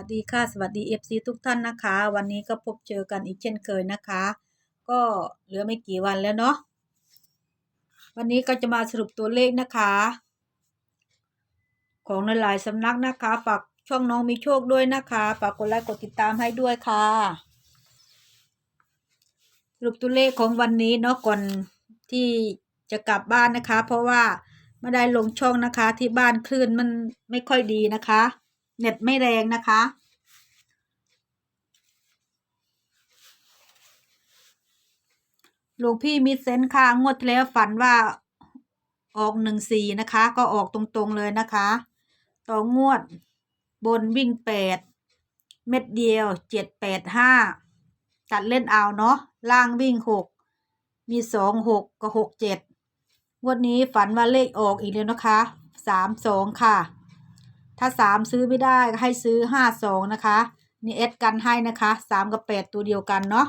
วัสดีค่ะ สวัสดี FC ทุกท่านนะคะ วันนี้ก็พบเจอกันอีกเช่นเคยนะคะ ก็เหลือไม่กี่วันแล้วเนาะวันนี้ก็จะมาสรุปตัวเลขนะคะ ของหลายๆสำนักนะคะ ฝากช่องน้องมีโชคด้วยนะคะฝากกดไลค์กดติดตามให้ด้วยค่ะ สรุปตัวเลขของวันนี้เนาะก่อนที่จะกลับบ้านนะคะ เพราะว่าไม่ได้ลงช่องนะคะที่บ้านคลื่นมันไม่ค่อยดีนะคะ เน็ตไม่แรงนะคะ หลวงพี่มีเซนค่ะ งวดแล้วฝันว่าออกหนึ่งสี่นะคะ ก็ออกตรงๆเลยนะคะ ต่องวดบนวิ่งแปดเม็ดเดียวเจ็ดแปดห้าตัดเล่นเอาเนาะล่างวิ่งหกมีสองหกกับหกเจ็ดงวดนี้ฝันว่าเลขออกอีกแล้วนะคะสามสองค่ะ ถ้าสามซื้อไม่ได้ก็ให้ซื้อห้าสองนะคะ นี่เอสกันให้นะคะสามกับแปดตัวเดียวกันเนาะ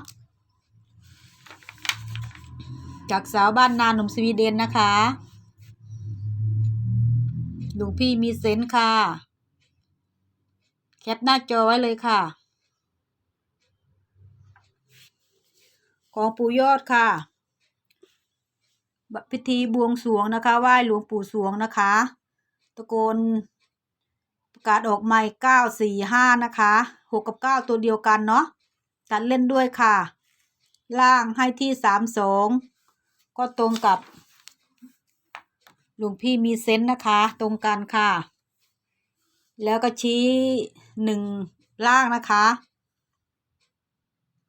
จากสาวบ้านนาหนุ่มสวีเดนนะคะหลวงพี่มีเซนค่ะ แคปหน้าจอไว้เลยค่ะ ของปู่ยอดค่ะ พิธีบวงสรวงนะคะไหว้หลวงปู่สวงนะคะ ตะโกน ประกาศออกใหม่เก้าสี่ห้านะคะหกกับเก้าตัวเดียวกันเนาะตัดเล่นด้วยค่ะ ล่างให้ที่สามสองก็ตรงกับหลวงพี่มีเซนต์นะคะ ตรงกันค่ะ แล้วก็ชี้หนึ่งล่างนะคะ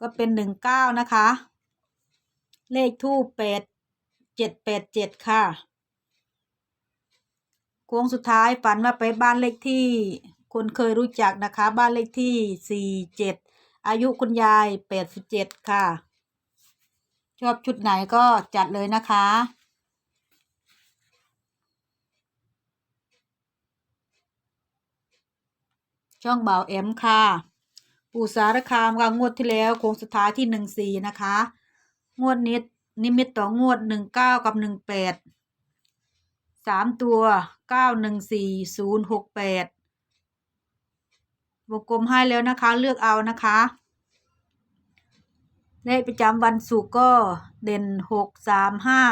ก็เป็นหนึ่งเก้านะคะ เลขทูปแปดเจ็ดแปดเจ็ดค่ะ โค้งสุดท้ายฝันว่าไปบ้านเลขที่ คนเคยรู้จักนะคะ บ้านเลขที่สี่เจ็ดอายุคุณยายแปดสิบเจ็ดค่ะ ชอบชุดไหนก็จัดเลยนะคะช่องเบาเอ็มค่ะปู่สารคามค่ะงวดที่แล้วโค้งสุดท้ายที่หนึ่งสี่นะคะ งวดนี้นิมิตต่องวดหนึ่งเก้ากับหนึ่งแปด สามตัวเก้าหนึ่งสี่ศูนย์หกแปดวงกลมให้แล้วนะคะ เลือกเอานะคะเลขประจำวันศุกร์ก็เด่นหกสามห้า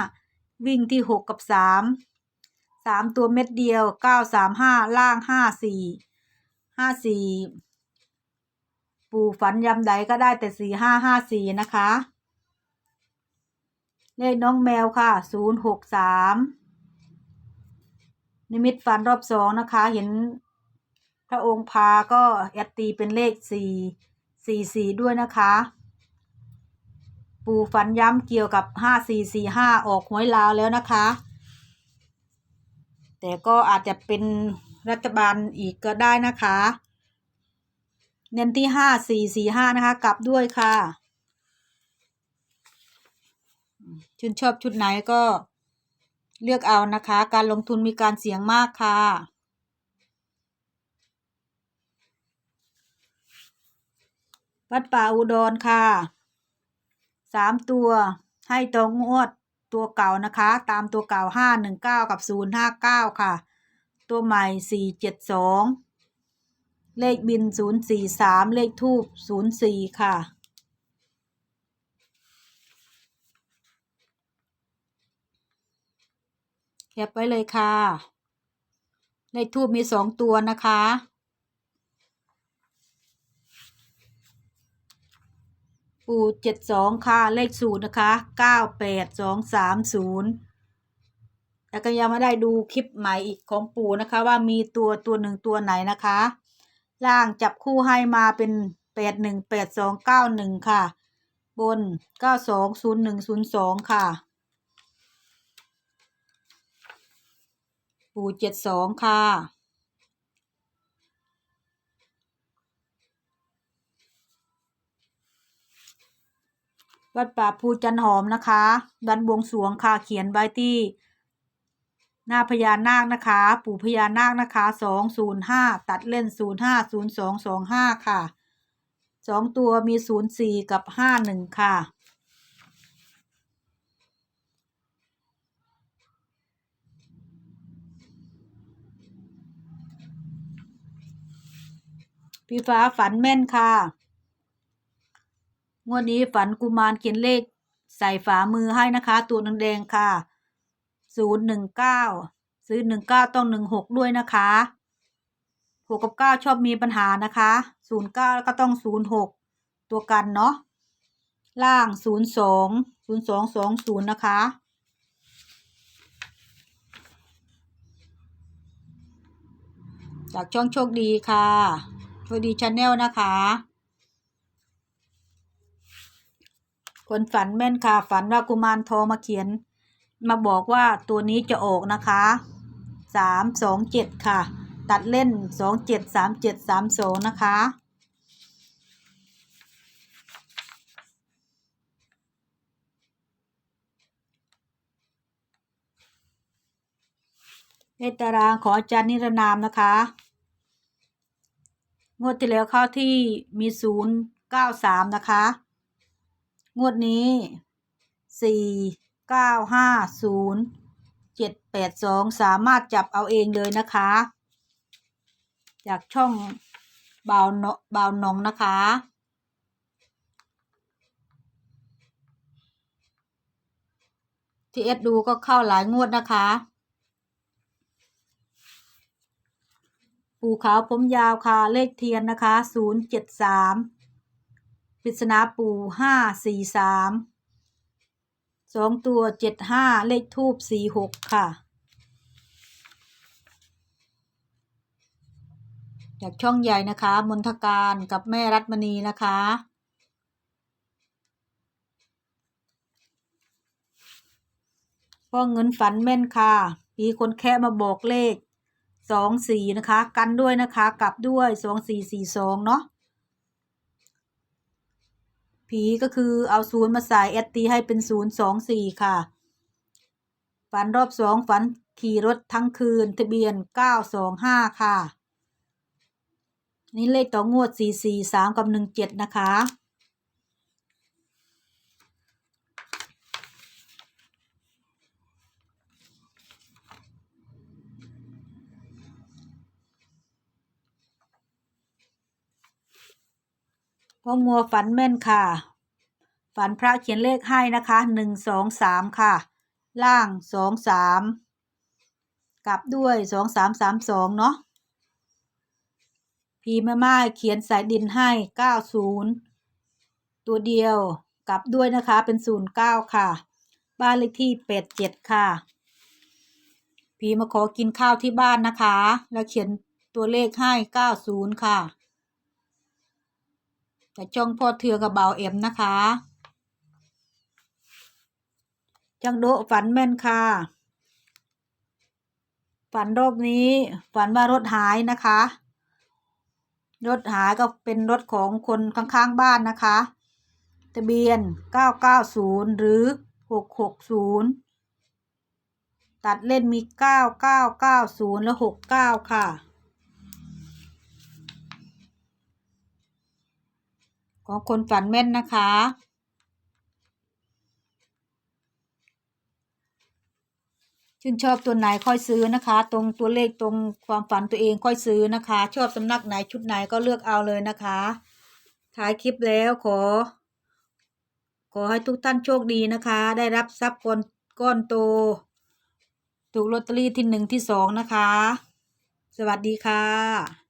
วิ่งที่หกกับสามสามตัวเม็ดเดียวเก้าสามห้าล่างห้าสี่ห้าสี่ปู่ฝันยำใดก็ได้แต่สี่ห้าห้าสี่นะคะ เลขน้องแมวค่ะศูนย์หกสาม นิมิตฝันรอบสองนะคะ เห็นพระองค์พาก็แอดตีเป็นเลขสี่สี่สี่ด้วยนะคะ ปู่ฝันย้ำเกี่ยวกับห้าสี่สี่ห้าออกหวยลาวแล้วนะคะ แต่ก็อาจจะเป็นรัฐบาลอีกก็ได้นะคะ เน้นที่ห้าสี่สี่ห้านะคะ กลับด้วยค่ะ ชื่นชอบชุดไหนก็ เลือกเอานะคะ การลงทุนมีการเสี่ยงมากค่ะ วัดป่าอุดรค่ะสามตัวให้ตรงงวดตัวเก่านะคะ ตามตัวเก่าห้าหนึ่งเก้ากับศูนย์ห้าเก้าค่ะ ตัวใหม่สี่เจ็ดสองเลขบินศูนย์สี่สามเลขทูบศูนย์สี่ค่ะ แค ปไว้เลยค่ะเลขทูบมีสองตัวนะคะ ปูเจ็ดสองค่ะ เลขศูนย์นะคะเก้าแปดสองสามศูนย์แล้วก็ยังไม่ได้ดูคลิปใหม่อีกของปู่นะคะ ว่ามีตัวตัวหนึ่งตัวไหนนะคะ ล่างจับคู่ให้มาเป็นแปดหนึ่งแปดสองเก้าหนึ่งค่ะ บนเก้าสองศูนย์หนึ่งศูนย์สองค่ะ ปูเจ็ดสองค่ะ วัดป่าภูจันหอมนะคะดันบวงสวงค่ะ เขียนไว้ที่ หน้าพญานาคนะคะ ปู่พญานาคนะคะสองศูนย์ห้าตัดเล่นศูนย์ห้าศูนย์สองสองห้าค่ะสองตัวมีศูนย์สี่กับห้าหนึ่งค่ะ พี่ฟ้าฝันแม่นค่ะ งวดนี้ฝันกุมารเขียนเลขใส่ฝามือให้นะคะ ตัวแดงๆค่ะศูนย์หนึ่งเก้าซื้อหนึ่งเก้าต้องหนึ่งหกด้วยนะคะหกกับเก้าชอบมีปัญหานะคะศูนย์เก้าแล้วก็ต้องศูนย์หกตัวกันเนาะ ล่างศูนย์สองศูนย์สองสองศูนย์นะคะจากช่องโชคดีค่ะ โชคดีชาแนลนะคะ คนฝันแม่นค่ะ ฝันว่ากุมารทองมาเขียน มาบอกว่าตัวนี้จะออกนะคะสามสองเจ็ดค่ะ ตัดเล่นสองเจ็ดสามเจ็ดสามสองนะคะเลขตารางของอาจารย์นิรนามนะคะ งวดที่แล้วเข้าที่มีศูนย์เก้าสามนะคะ งวดนี้สี่เก้าห้าศูนย์เจ็ดแปดสองสามารถจับเอาเองเลยนะคะ จากช่องบาวเนาะบาวหนองนะคะ ที่เอสดูก็เข้าหลายงวดนะคะ ปูขาวผมยาวค่ะ เลขเทียนนะคะศูนย์เจ็ดสามปริศนาปูห้าสี่สามสองตัวเจ็ดห้าเลขทูบสี่หกค่ะ จากช่องใหญ่นะคะ มนทการกับแม่รัตมณีนะคะพ่อเงินฝันแม่นค่ะมีคนแค่มาบอกเลข สองสี่นะคะ กันด้วยนะคะ กลับด้วยสองสี่สี่สองเนาะผีก็คือเอาศูนย์มาใส่แอตตีให้เป็นศูนย์สองสี่ค่ะ ฝันรอบสองฝันขี่รถทั้งคืนทะเบียนเก้าสองห้าค่ะ นี่เลขต่องวดสี่สี่สามกับหนึ่งเจ็ดนะคะ พ่องัวฝันแม่นค่ะ ฝันพระเขียนเลขให้นะคะหนึ่งสองสามค่ะ ล่างสองสามกลับด้วยสองสามสามสองเนาะพีแม่ไม้เขียนสายดินให้เก้าศูนย์ตัวเดียวกลับด้วยนะคะเป็นศูนย์เก้าค่ะ บ้านเลขที่แปดเจ็ดค่ะ พีมาขอกินข้าวที่บ้านนะคะ แล้วเขียนตัวเลขให้เก้าศูนย์ค่ะ แต่จองพ่อเทือกับเบาเอ็มนะคะจังโดฝันแม่นค่ะ ฝันรอบนี้ ฝันว่ารถหายนะคะ รถหายก็เป็นรถของคนข้างๆบ้านนะคะ ทะเบียน 990 หรือ 660 ตัดเล่นมี 9990 และ 69 ค่ะ ของคนฝันแม่นนะคะ ชื่นชอบตัวไหนค่อยซื้อนะคะ ตรงตัวเลขตรงความฝันตัวเองค่อยซื้อนะคะ ชอบสำนักไหนชุดไหนก็เลือกเอาเลยนะคะท้ายคลิปแล้วขอ ขอให้ทุกท่านโชคดีนะคะ ได้รับทรัพย์ก้อนก้อนโตถูกลอตเตอรี่ที่หนึ่งที่สองนะคะ สวัสดีค่ะ